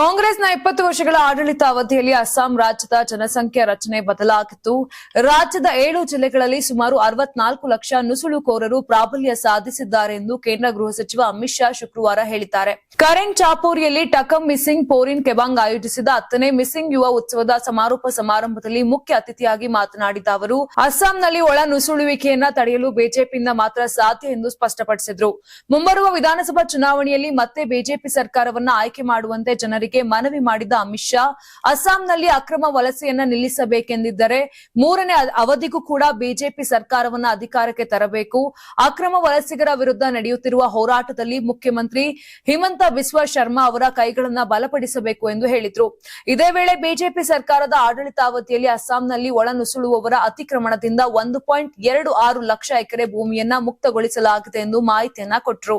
ಕಾಂಗ್ರೆಸ್ನ ಇಪ್ಪತ್ತು ವರ್ಷಗಳ ಆಡಳಿತ ಅವಧಿಯಲ್ಲಿ ಅಸ್ಸಾಂ ರಾಜ್ಯದ ಜನಸಂಖ್ಯೆ ರಚನೆ ಬದಲಾಗಿತ್ತು. ರಾಜ್ಯದ ಏಳು ಜಿಲ್ಲೆಗಳಲ್ಲಿ ಸುಮಾರು ಅರವತ್ನಾಲ್ಕು ಲಕ್ಷ ನುಸುಳುಕೋರರು ಪ್ರಾಬಲ್ಯ ಸಾಧಿಸಿದ್ದಾರೆ ಎಂದು ಕೇಂದ್ರ ಗೃಹ ಸಚಿವ ಅಮಿತ್ ಶಾ ಶುಕ್ರವಾರ ಹೇಳಿದ್ದಾರೆ. ಕರೆನ್ ಚಾಪೂರಿಯಲ್ಲಿ ಟಕಂ ಮಿಸ್ಸಿಂಗ್ ಪೋರಿನ್ ಕೆಬಾಂಗ್ ಆಯೋಜಿಸಿದ ಹತ್ತನೇ ಮಿಸ್ಸಿಂಗ್ ಯುವ ಉತ್ಸವದ ಸಮಾರೋಪ ಸಮಾರಂಭದಲ್ಲಿ ಮುಖ್ಯ ಅತಿಥಿಯಾಗಿ ಮಾತನಾಡಿದ ಅವರು, ಅಸ್ಸಾಂನಲ್ಲಿ ಒಳ ನುಸುಳುವಿಕೆಯನ್ನ ತಡೆಯಲು ಬಿಜೆಪಿಯಿಂದ ಮಾತ್ರ ಸಾಧ್ಯ ಎಂದು ಸ್ಪಷ್ಟಪಡಿಸಿದರು. ಮುಂಬರುವ ವಿಧಾನಸಭಾ ಚುನಾವಣೆಯಲ್ಲಿ ಮತ್ತೆ ಬಿಜೆಪಿ ಸರ್ಕಾರವನ್ನ ಆಯ್ಕೆ ಮಾಡುವಂತೆ ಜನರಿಗೆ ಮನವಿ ಮಾಡಿದ ಅಮಿತ್ ಶಾ, ಅಸ್ಸಾಂನಲ್ಲಿ ಅಕ್ರಮ ವಲಸೆಯನ್ನ ನಿಲ್ಲಿಸಬೇಕೆಂದಿದ್ದರೆ ಮೂರನೇ ಅವಧಿಗೂ ಕೂಡ ಬಿಜೆಪಿ ಸರ್ಕಾರವನ್ನ ಅಧಿಕಾರಕ್ಕೆ ತರಬೇಕು. ಅಕ್ರಮ ವಲಸಿಗರ ವಿರುದ್ಧ ನಡೆಯುತ್ತಿರುವ ಹೋರಾಟದಲ್ಲಿ ಮುಖ್ಯಮಂತ್ರಿ ಹಿಮಂತ ಬಿಸ್ವ ಶರ್ಮಾ ಅವರ ಕೈಗಳನ್ನ ಬಲಪಡಿಸಬೇಕು ಎಂದು ಹೇಳಿದ್ರು. ಇದೇ ವೇಳೆ ಬಿಜೆಪಿ ಸರ್ಕಾರದ ಆಡಳಿತಾವಧಿಯಲ್ಲಿ ಅಸ್ಸಾಂನಲ್ಲಿ ಒಳನುಸುಳುವವರ ಅತಿಕ್ರಮಣದಿಂದ ಒಂದು ಪಾಯಿಂಟ್ ಎರಡು ಆರು ಲಕ್ಷ ಎಕರೆ ಭೂಮಿಯನ್ನ ಮುಕ್ತಗೊಳಿಸಲಾಗಿದೆ ಎಂದು ಮಾಹಿತಿಯನ್ನ ಕೊಟ್ಟರು